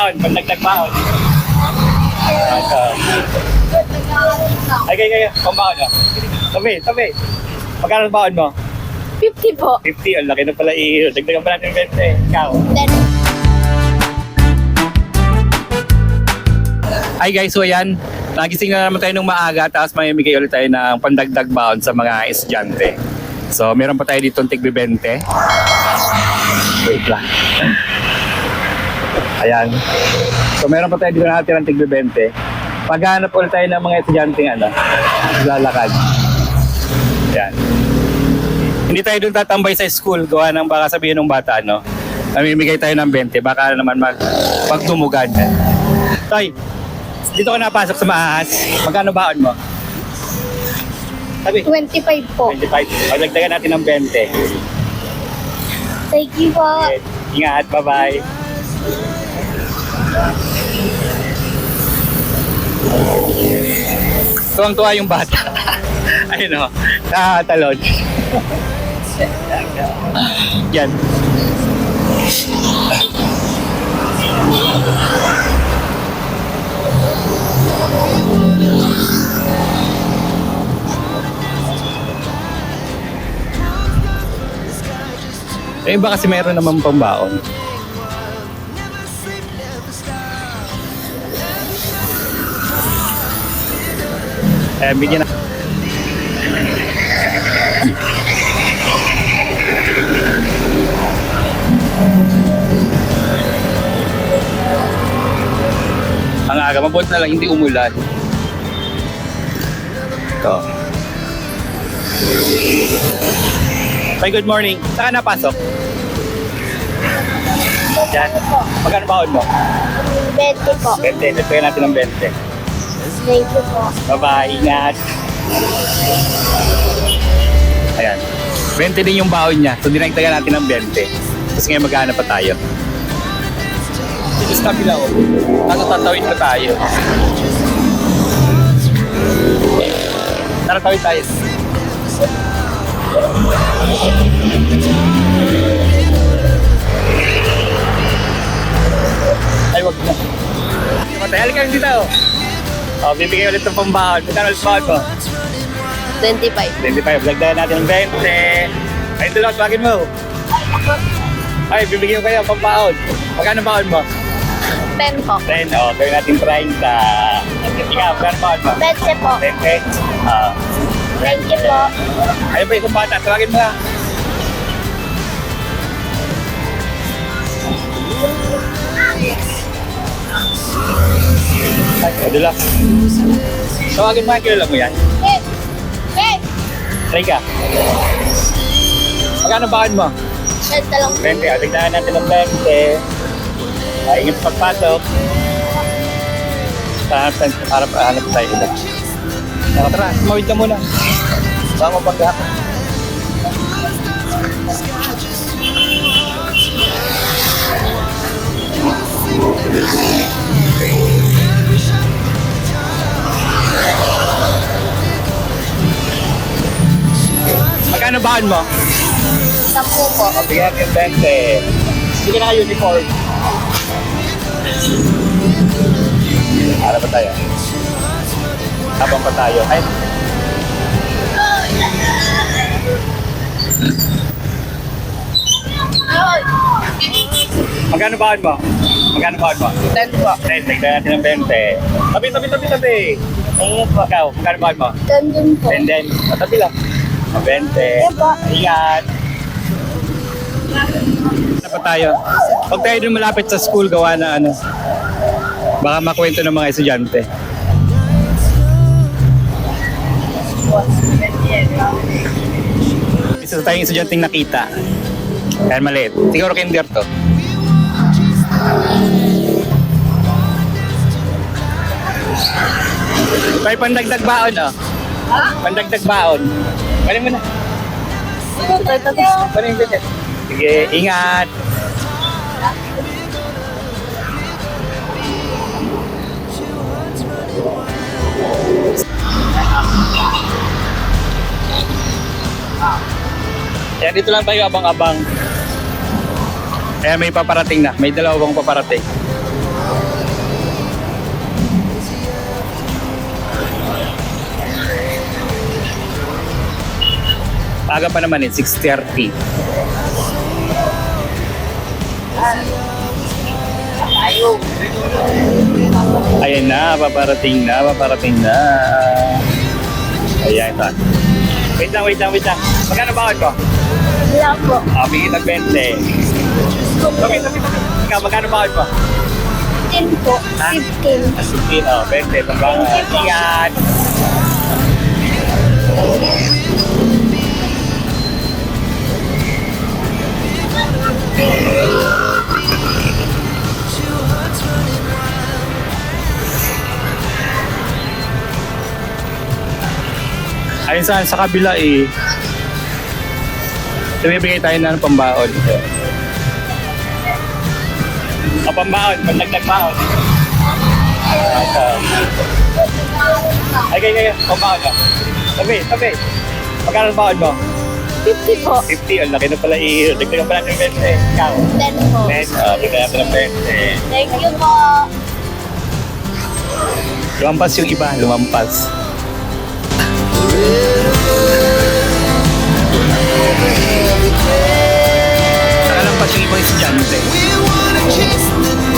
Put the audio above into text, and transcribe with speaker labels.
Speaker 1: Baon, pandagdag baon. Ito. Ay, kaya, kaya, pambaon mo. Tabi, tabi. Magkano ang baon mo?
Speaker 2: 50 po.
Speaker 1: 50, ang laki na pala i- Dagdagan pa natin ng 20. Ikaw.
Speaker 2: Then,
Speaker 1: Hi guys, so ayan. Nagising na naman tayo ng maaga tapos mamimigay ulit tayo ng pandagdag baon sa mga estudyante. So, meron pa tayo dito tigbi 20. Wait lang. Ayan. So, meron pa tayo dito natin ng tigbi 20. Paghanap ulit tayo ng mga estudyante ano, lalakad. Ayan. Hindi tayo doon tatambay sa school, gawa ng baka sabihin ng bata, no? Namimigay tayo ng 20, baka naman mag, magdumugan. Tay, dito ka napasok sa maahas. Magkano baon mo? Sabi,
Speaker 2: 25 po.
Speaker 1: 25. Pagdagdagan natin ng 20.
Speaker 2: Thank you po.
Speaker 1: Okay. Ingat, bye-bye. Tuwang-tuwa yung bata. Ayun o, nakatalon. Yan. Eh iba kasi meron naman pambaon. Eh, bigyan na. Ang aga, mabuti na lang, hindi umulan. Ito. Hi, good morning. Saan napasok? Yan. Magkano baon mo?
Speaker 2: 20 po.
Speaker 1: 20. Nagpagyan natin ng 20.
Speaker 2: Thank you po.
Speaker 1: Bye-bye. Ingat. Ayan. 20 din yung baon niya. So, dinagdagan natin ng 20. Tapos ngayon maghanap pa tayo. Dito sa kabila ko. Tapos tatawid pa tayo. Tara, tawid tayo. Ay, wag na. Matay, halika dito. Oh, bibigay ulit ng pambaon. Magkano ulit baon mo?
Speaker 2: 25.
Speaker 1: 25. Lagdagan natin ng 20. Ay, tulad, bagin mo. Ay, bibigyan ko kayo ng pambaon. Magkano baon mo?
Speaker 2: 10 po.
Speaker 1: 10. Oh, gawin natin 30. Ikaw, magkano baon mo?
Speaker 2: 20 po.
Speaker 1: 20. Ah.
Speaker 2: Thank you po.
Speaker 1: ayun pa isang bata. Tawagin mo nga. Ay, adula. Tawagin mo nga, kilala mo yan.
Speaker 2: Hey! Hey!
Speaker 1: Try ka. Magkano baon mo?
Speaker 2: 20 lang.
Speaker 1: 20. O, tignan natin ng 20. Ay, ingat sa pagpasok. Tayo, harap, hanap tayo ulit. Tara, tara, mawid ka muna. Baka mapagka. Magkano bahan mo?
Speaker 2: 10 po.
Speaker 1: Bigyan natin 20. Sige na uniform. Para pa tayo. Habang pa tayo. Ay. Magkano bahan mo? Magkano bahan mo?
Speaker 2: 10 po.
Speaker 1: 10, tignan natin ng 20. Tabi, tabi, tabi, tabi. Ayun po. Ikaw, magkano bahan mo?
Speaker 2: 10 din po.
Speaker 1: 10 din. Tabi lang. O, 20.
Speaker 2: Ayun po.
Speaker 1: Ingat. Ano pa tayo? Huwag tayo dun malapit sa school gawa na ano. Baka makwento ng mga estudyante. Isa tayong estudyanteng nakita. Kaya maliit. Siguro kinder to. May pandagdag baon, oh. Pandagdag baon. Galing mo na. Galing mo na. Sige, ingat. Kaya dito lang tayo abang-abang. Kaya may paparating na. May dalawang paparating. Aga pa naman eh, 6.30. Ayan na, paparating na, paparating na. Ayan, ito. Wait lang, wait lang, wait lang. Magkano ba ko?
Speaker 2: Wala po.
Speaker 1: Ah, bigyan ng 20. Tabi, tabi, tabi. Ikaw, magkano ba ko?
Speaker 2: 10 po.
Speaker 1: Ha?
Speaker 2: 15.
Speaker 1: 15, oh, 20. Pagbangan. Ingat. Ayun saan sa kabila eh. Bibigay tayo na ng pambaon. O pambaon, pagdagdag baon. Ay, kaya, kaya, pambaon ka. Tabi, tabi. Magkano baon mo?
Speaker 2: 50 po.
Speaker 1: 50, ang laki na pala eh. Dagdagan pala ng 20. Ikaw.
Speaker 2: 10 po.
Speaker 1: 10, oh, dagdagan natin ng 20.
Speaker 2: Thank you po.
Speaker 1: Lumampas yung iba, lumampas.
Speaker 3: We want to chase the night